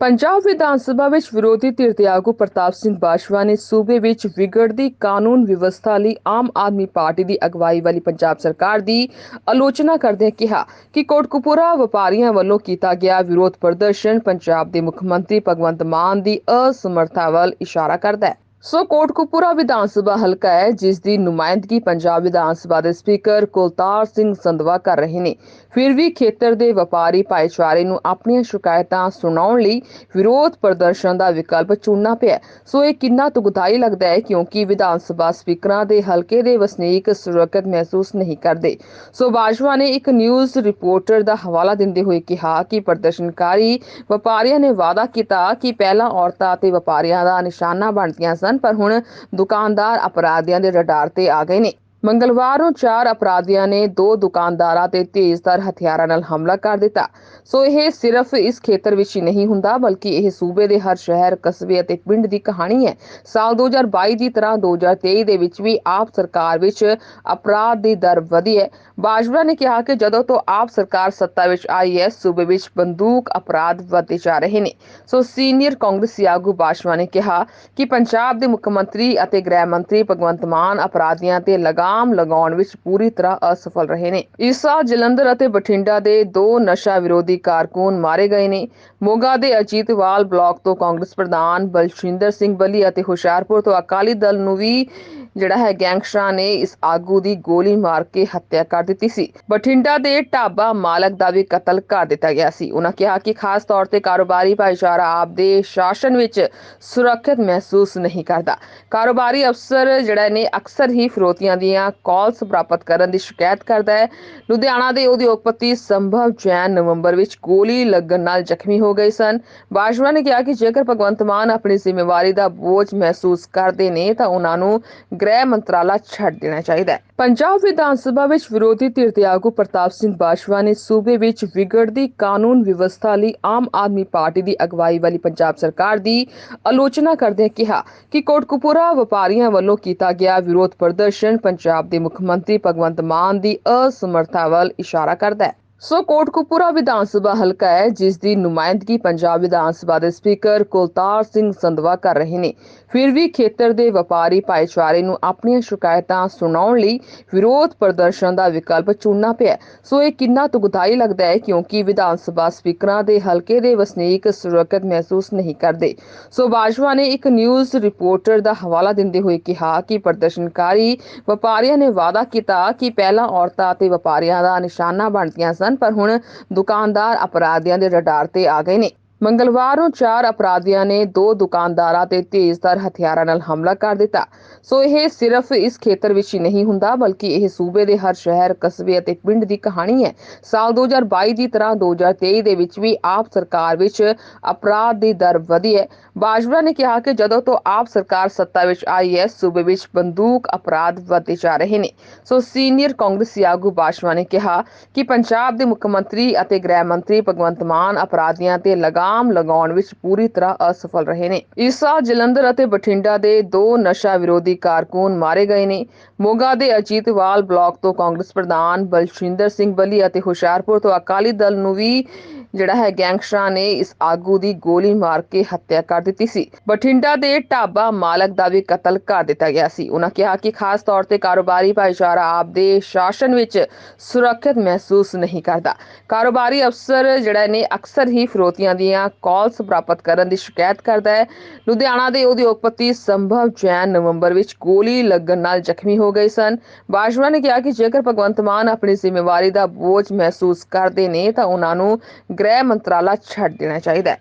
ਪੰਜਾਬ ਵਿਧਾਨ ਸਭਾ ਵਿੱਚ ਵਿਰੋਧੀ ਧਿਰ ਦੇ ਆਗੂ ਪ੍ਰਤਾਪ ਸਿੰਘ ਬਾਜਵਾ ਨੇ ਸੂਬੇ ਵਿੱਚ ਵਿਗੜਦੀ ਕਾਨੂੰਨ ਵਿਵਸਥਾ ਲਈ ਆਮ ਆਦਮੀ ਪਾਰਟੀ ਦੀ ਅਗਵਾਈ ਵਾਲੀ ਪੰਜਾਬ ਸਰਕਾਰ ਦੀ ਆਲੋਚਨਾ ਕਰਦਿਆਂ ਕਿਹਾ ਕਿ ਕੋਟਕਪੂਰਾ ਵਪਾਰੀਆਂ ਵੱਲੋਂ ਕੀਤਾ ਗਿਆ ਵਿਰੋਧ ਪ੍ਰਦਰਸ਼ਨ ਪੰਜਾਬ ਦੇ ਮੁੱਖ ਮੰਤਰੀ ਭਗਵੰਤ ਮਾਨ ਦੀ ਅਸਮਰਥਾ ਵੱਲ ਇਸ਼ਾਰਾ ਕਰਦਾ ਹੈ। ਸੋ ਕੋਟਕਪੂਰਾ ਵਿਧਾਨ ਸਭਾ ਹਲਕਾ ਹੈ, ਜਿਸ ਦੀ ਨੁਮਾਇੰਦਗੀ ਪੰਜਾਬ ਵਿਧਾਨ ਸਭਾ ਦੇ ਸਪੀਕਰ ਕੁਲਤਾਰ ਸਿੰਘ ਸੰਧਵਾ ਕਰ ਰਹੇ ਨੇ। ਫਿਰ ਵੀ ਖੇਤਰ ਦੇ ਵਪਾਰੀ ਭਾਈਚਾਰੇ ਨੂੰ ਆਪਣੀਆਂ ਸ਼ਿਕਾਇਤਾਂ ਸੁਣਾਉਣ ਲਈ ਵਿਰੋਧ ਪ੍ਰਦਰਸ਼ਨ ਦਾ ਵਿਕਲਪ ਚੁਣਨਾ ਪਿਆ ਸੋ ਇਹ ਕਿੰਨਾ ਤੁਗਦਾਈ ਲੱਗਦਾ ਹੈ, ਕਿਉਂਕਿ ਵਿਧਾਨ ਸਭਾ ਸਪੀਕਰਾਂ ਦੇ ਹਲਕੇ ਦੇ ਵਸਨੀਕ ਸੁਰੱਖਿਅਤ ਮਹਿਸੂਸ ਨਹੀਂ ਕਰਦੇ। ਸੋ ਬਾਜਵਾ ਨੇ ਇੱਕ ਨਿਊਜ਼ ਰਿਪੋਰਟਰ ਦਾ ਹਵਾਲਾ ਦਿੰਦੇ ਹੋਏ ਕਿਹਾ ਕਿ ਪ੍ਰਦਰਸ਼ਨਕਾਰੀ ਵਪਾਰੀਆਂ ਨੇ ਵਾਅਦਾ ਕੀਤਾ ਕਿ ਪਹਿਲਾਂ ਔਰਤਾਂ ਅਤੇ ਵਪਾਰੀਆਂ ਦਾ ਨਿਸ਼ਾਨਾ ਬਣਦੀਆਂ ਸਨ ਪਰ ਹੁਣ ਦੁਕਾਨਦਾਰ ਅਪਰਾਧੀਆਂ ਦੇ ਰਡਾਰ ਤੇ ਆ ਗਏ ਨੇ। ਮੰਗਲਵਾਰ ਨੂੰ ਚਾਰ ਅਪਰਾਧੀਆਂ ਨੇ ਦੋ ਦੁਕਾਨਦਾਰਾਂ ਤੇ ਤੇਜ਼ਧਾਰ ਹਥਿਆਰਾਂ ਨਾਲ ਹਮਲਾ ਕਰ ਦਿੱਤਾ। ਸੋ ਇਹ ਸਿਰਫ ਇਸ ਖੇਤਰ ਵਿੱਚ ਹੀ ਨਹੀਂ ਹੁੰਦਾ, ਬਲਕਿ ਇਹ ਸੂਬੇ ਦੇ ਹਰ ਸ਼ਹਿਰ, ਕਸਬੇ ਅਤੇ ਪਿੰਡ ਦੀ ਕਹਾਣੀ ਹੈ। ਸਾਲ 2022 ਦੀ ਤਰ੍ਹਾਂ 2023 ਦੇ ਵਿੱਚ ਵੀ ਆਪ ਸਰਕਾਰ ਵਿੱਚ ਅਪਰਾਧ ਦੀ ਦਰ ਵਧੀ ਹੈ। ਬਾਜਵਾ ਨੇ ਕਿਹਾ ਕਿ ਜਦੋਂ ਤੋਂ ਆਪ ਸਰਕਾਰ ਸੱਤਾ ਵਿੱਚ ਆਈ ਹੈ, ਸੂਬੇ ਵਿੱਚ ਬੰਦੂਕ ਅਪਰਾਧ ਵਧੇ ਜਾ ਰਹੇ ਨੇ। ਸੋ ਸੀਨੀਅਰ ਕਾਂਗਰਸੀ ਆਗੂ ਬਾਜਵਾ ਨੇ ਕਿਹਾ ਕਿ ਪੰਜਾਬ ਦੇ ਮੁੱਖ ਮੰਤਰੀ ਅਤੇ ਗ੍ਰਹਿ ਮੰਤਰੀ ਭਗਵੰਤ ਮਾਨ ਅਪਰਾਧੀਆਂ ਤੇ ਲਗਾ ਲਗਾਮ ਲਗਾਉਣ ਵਿੱਚ ਪੂਰੀ ਤਰ੍ਹਾਂ ਅਸਫਲ ਰਹੇ ਨੇ। ਇਸ ਸਾਲ ਜਲੰਧਰ ਅਤੇ ਬਠਿੰਡਾ ਦੇ ਦੋ ਨਸ਼ਾ ਵਿਰੋਧੀ ਕਾਰਕੁਨ ਮਾਰੇ ਗਏ ਨੇ। ਮੋਗਾ ਦੇ ਅਜੀਤਵਾਲ ਬਲਾਕ ਤੋਂ ਕਾਂਗਰਸ ਪ੍ਰਧਾਨ ਬਲਸ਼ਿੰਦਰ ਸਿੰਘ ਬਲੀ ਅਤੇ ਹੁਸ਼ਿਆਰਪੁਰ ਤੋਂ ਅਕਾਲੀ ਦਲ ਨੂੰ ਵੀ ਜਿਹੜਾ ਹੈ ਗੈਂਗਸਟਰਾਂ ਨੇ ਇਸ ਆਗੂ ਦੀ ਗੋਲੀ ਮਾਰ ਕੇ ਹੱਤਿਆ ਕਰ ਦਿੱਤੀ ਸੀ। ਬਠਿੰਡਾ ਦੇ ਢਾਬਾ ਮਾਲਕ ਦਾ ਵੀ ਕਤਲ ਕਰ ਦਿੱਤਾ ਗਿਆ ਸੀ। ਉਹਨਾਂ ਕਿਹਾ ਕਿ ਖਾਸ ਤੌਰ ਤੇ ਕਾਰੋਬਾਰੀ ਭਾਈਚਾਰਾ ਆਪ ਸ਼ਾਸਨ ਵਿੱਚ ਸੁਰੱਖਿਅਤ ਮਹਿਸੂਸ ਨਹੀਂ ਕਰਦਾ। ਕਾਰੋਬਾਰੀ ਅਫਸਰ ਜਿਹੜਾ ਨੇ ਅਕਸਰ ਹੀ ਫਰੋਤੀਆਂ ਦੀਆਂ ਕਾਲਸ ਪ੍ਰਾਪਤ ਕਰਨ ਦੀ ਸ਼ਿਕਾਇਤ ਕਰਦਾ ਹੈ। ਲੁਧਿਆਣਾ ਦੇ ਉਦਯੋਗਪਤੀ ਸੰਭਵ ਜੈਨ ਨਵੰਬਰ ਵਿੱਚ ਗੋਲੀ ਲੱਗਣ ਨਾਲ ਜ਼ਖਮੀ ਹੋ ਗਏ ਸਨ। ਬਾਜਵਾ ਨੇ ਕਿਹਾ ਕਿ ਜੇਕਰ ਭਗਵੰਤ ਮਾਨ ਆਪਣੀ ਜ਼ਿੰਮੇਵਾਰੀ ਦਾ ਬੋਝ ਮਹਿਸੂਸ ਕਰਦੇ ਨੇ ਤਾਂ ਉਹਨਾਂ ਨੂੰ ਗ੍ਰਹਿ ਮੰਤਰਾਲਾ ਛੱਡ ਦੇਣਾ ਚਾਹੀਦਾ ਹੈ। ਪੰਜਾਬ ਵਿਧਾਨ ਸਭਾ ਵਿੱਚ ਵਿਰੋਧੀ ਧਿਰ ਦੇ ਆਗੂ ਪ੍ਰਤਾਪ ਸਿੰਘ ਬਾਜਵਾ ਨੇ ਸੂਬੇ ਵਿੱਚ ਵਿਗੜਦੀ ਕਾਨੂੰਨ ਵਿਵਸਥਾ ਲਈ ਆਮ ਆਦਮੀ ਪਾਰਟੀ ਦੀ ਅਗਵਾਈ ਵਾਲੀ ਪੰਜਾਬ ਸਰਕਾਰ ਦੀ ਆਲੋਚਨਾ ਕਰਦਿਆਂ ਕਿਹਾ ਕਿ ਕੋਟਕਪੂਰਾ ਵਪਾਰੀਆਂ ਵੱਲੋਂ ਕੀਤਾ ਗਿਆ ਵਿਰੋਧ ਪ੍ਰਦਰਸ਼ਨ ਪੰਜਾਬ ਦੇ ਮੁੱਖ ਮੰਤਰੀ ਭਗਵੰਤ ਮਾਨ ਦੀ ਅਸਮਰਥਾ ਵੱਲ ਇਸ਼ਾਰਾ ਕਰਦਾ ਹੈ। ਸੋ ਕੋਟਕਪੂਰਾ ਵਿਧਾਨ ਸਭਾ ਹਲਕਾ ਹੈ, ਜਿਸ ਦੀ ਨੁਮਾਇੰਦਗੀ ਪੰਜਾਬ ਵਿਧਾਨ ਸਭਾ ਦੇ ਸਪੀਕਰ ਕੁਲਤਾਰ ਸਿੰਘ ਸੰਧਵਾ ਕਰ ਰਹੇ ਨੇ। ਫਿਰ ਵੀ ਖੇਤਰ ਦੇ ਵਪਾਰੀ ਭਾਈਚਾਰੇ ਨੂੰ ਆਪਣੀਆਂ ਸ਼ਿਕਾਇਤਾਂ ਸੁਣਾਉਣ ਲਈ ਵਿਰੋਧ ਪ੍ਰਦਰਸ਼ਨ ਦਾ ਵਿਕਲਪ ਚੁਣਨਾ ਪਿਆ ਸੋ ਇਹ ਕਿੰਨਾ ਤੁਗਦਾਈ ਲੱਗਦਾ ਹੈ, ਕਿਉਂਕਿ ਵਿਧਾਨ ਸਭਾ ਸਪੀਕਰਾਂ ਦੇ ਹਲਕੇ ਦੇ ਵਸਨੀਕ ਸੁਰੱਖਿਅਤ ਮਹਿਸੂਸ ਨਹੀਂ ਕਰਦੇ। ਸੋ ਬਾਜਵਾ ਨੇ ਇੱਕ ਨਿਊਜ਼ ਰਿਪੋਰਟਰ ਦਾ ਹਵਾਲਾ ਦਿੰਦੇ ਹੋਏ ਕਿਹਾ ਕਿ ਪ੍ਰਦਰਸ਼ਨਕਾਰੀ ਵਪਾਰੀਆਂ ਨੇ ਵਾਅਦਾ ਕੀਤਾ ਕਿ ਪਹਿਲਾਂ ਔਰਤਾਂ ਅਤੇ ਵਪਾਰੀਆਂ ਦਾ ਨਿਸ਼ਾਨਾ ਬਣਦੀਆਂ ਸਨ ਪਰ ਹੁਣ ਦੁਕਾਨਦਾਰ ਅਪਰਾਧੀਆਂ ਦੇ ਰਡਾਰ ਤੇ ਆ ਗਏ ਨੇ। ਮੰਗਲਵਾਰ ਨੂੰ ਚਾਰ ਅਪਰਾਧੀਆਂ ਨੇ ਦੋ ਦੁਕਾਨਦਾਰਾਂ ਤੇ ਤੇਜ਼ਧਾਰ ਹਥਿਆਰਾਂ ਨਾਲ ਹਮਲਾ ਕਰ ਦਿੱਤਾ। ਸੋ ਇਹ ਸਿਰਫ ਇਸ ਖੇਤਰ ਵਿੱਚ ਹੀ ਨਹੀਂ ਹੁੰਦਾ, ਬਲਕਿ ਇਹ ਸੂਬੇ ਦੇ ਹਰ ਸ਼ਹਿਰ, ਕਸਬੇ ਅਤੇ ਪਿੰਡ ਦੀ ਕਹਾਣੀ ਹੈ। ਸਾਲ 2022 ਦੀ ਤਰ੍ਹਾਂ 2023 ਦੇ ਵਿੱਚ ਵੀ ਆਪ ਸਰਕਾਰ ਵਿੱਚ ਅਪਰਾਧ ਦੀ ਦਰ ਵਧੀ ਹੈ। ਬਾਜਵਾ ਨੇ ਕਿਹਾ ਕਿ ਜਦੋਂ ਤੋਂ ਆਪ ਸਰਕਾਰ ਸੱਤਾ ਵਿੱਚ ਆਈ ਹੈ, ਸੂਬੇ ਵਿੱਚ ਬੰਦੂਕ ਅਪਰਾਧ ਵਧਦੇ ਜਾ ਰਹੇ ਨੇ। ਸੋ ਸੀਨੀਅਰ ਕਾਂਗਰਸੀ ਆਗੂ ਬਾਜਵਾ ਨੇ ਕਿਹਾ ਕਿ ਪੰਜਾਬ ਦੇ ਮੁੱਖ ਮੰਤਰੀ ਅਤੇ ਗ੍ਰਹਿ ਮੰਤਰੀ ਭਗਵੰਤ ਮਾਨ ਅਪਰਾਧੀਆਂ ਤੇ ਲਗਾ ਲਗਾਮ ਲਗਾਉਣ ਵਿੱਚ ਪੂਰੀ ਤਰ੍ਹਾਂ ਅਸਫਲ ਰਹੇ ਨੇ। ਇਸ ਜਲੰਧਰ ਅਤੇ ਬਠਿੰਡਾ ਦੇ ਦੋ ਨਸ਼ਾ ਵਿਰੋਧੀ ਕਾਰਕੁਨ ਮਾਰੇ ਗਏ ਨੇ। ਮੋਗਾ ਦੇ ਅਜੀਤਵਾਲ ਬਲਾਕ ਤੋਂ ਕਾਂਗਰਸ ਪ੍ਰਧਾਨ ਬਲਸ਼ਿੰਦਰ ਸਿੰਘ ਬਲੀ ਅਤੇ ਹੁਸ਼ਿਆਰਪੁਰ ਤੋਂ ਅਕਾਲੀ ਦਲ ਨੂੰ ਵੀ ਜਿਹੜਾ ਹੈ ਗੈਂਗਸਟਰਾਂ ਨੇ ਇਸ ਆਗੂ ਦੀ ਗੋਲੀ ਮਾਰ ਕੇ ਹੱਤਿਆ ਕਰ ਦਿੱਤੀ ਸੀ। ਬਠਿੰਡਾ ਦੇ ਢਾਬਾ ਮਾਲਕ ਦਾ ਵੀ ਕਤਲ ਕਰ ਦਿੱਤਾ ਗਿਆ ਸੀ। ਉਹਨਾਂ ਕਿਹਾ ਕਿ ਖਾਸ ਤੌਰ ਤੇ ਕਾਰੋਬਾਰੀ ਭਾਈਚਾਰਾ ਆਪ ਦੇ ਸ਼ਾਸਨ ਵਿੱਚ ਸੁਰੱਖਿਅਤ ਮਹਿਸੂਸ ਨਹੀਂ ਕਰਦਾ। ਕਾਰੋਬਾਰੀ ਅਫਸਰ ਜਿਹੜਾ ਨੇ ਅਕਸਰ ਹੀ ਫਰੋਤੀਆਂ ਦੀਆਂ ਕਾਲਸ ਪ੍ਰਾਪਤ ਕਰਨ ਦੀ ਸ਼ਿਕਾਇਤ ਕਰਦਾ ਹੈ। ਲੁਧਿਆਣਾ ਦੇ ਉਦਯੋਗਪਤੀ ਸੰਭਵ ਜੈਨ ਨਵੰਬਰ ਵਿੱਚ ਗੋਲੀ ਲੱਗਣ ਨਾਲ ਜ਼ਖਮੀ ਹੋ ਗਏ ਸਨ। ਬਾਜਵਾ ਨੇ ਕਿਹਾ ਕਿ ਜੇਕਰ ਭਗਵੰਤ ਮਾਨ ਆਪਣੀ ਜ਼ਿੰਮੇਵਾਰੀ ਦਾ ਬੋਝ ਮਹਿਸੂਸ ਕਰਦੇ ਨੇ ਤਾਂ ਉਹਨਾਂ ਨੂੰ ਗ੍ਰਹਿ ਮੰਤਰਾਲਾ ਛੱਡ ਦੇਣਾ ਚਾਹੀਦਾ ਹੈ।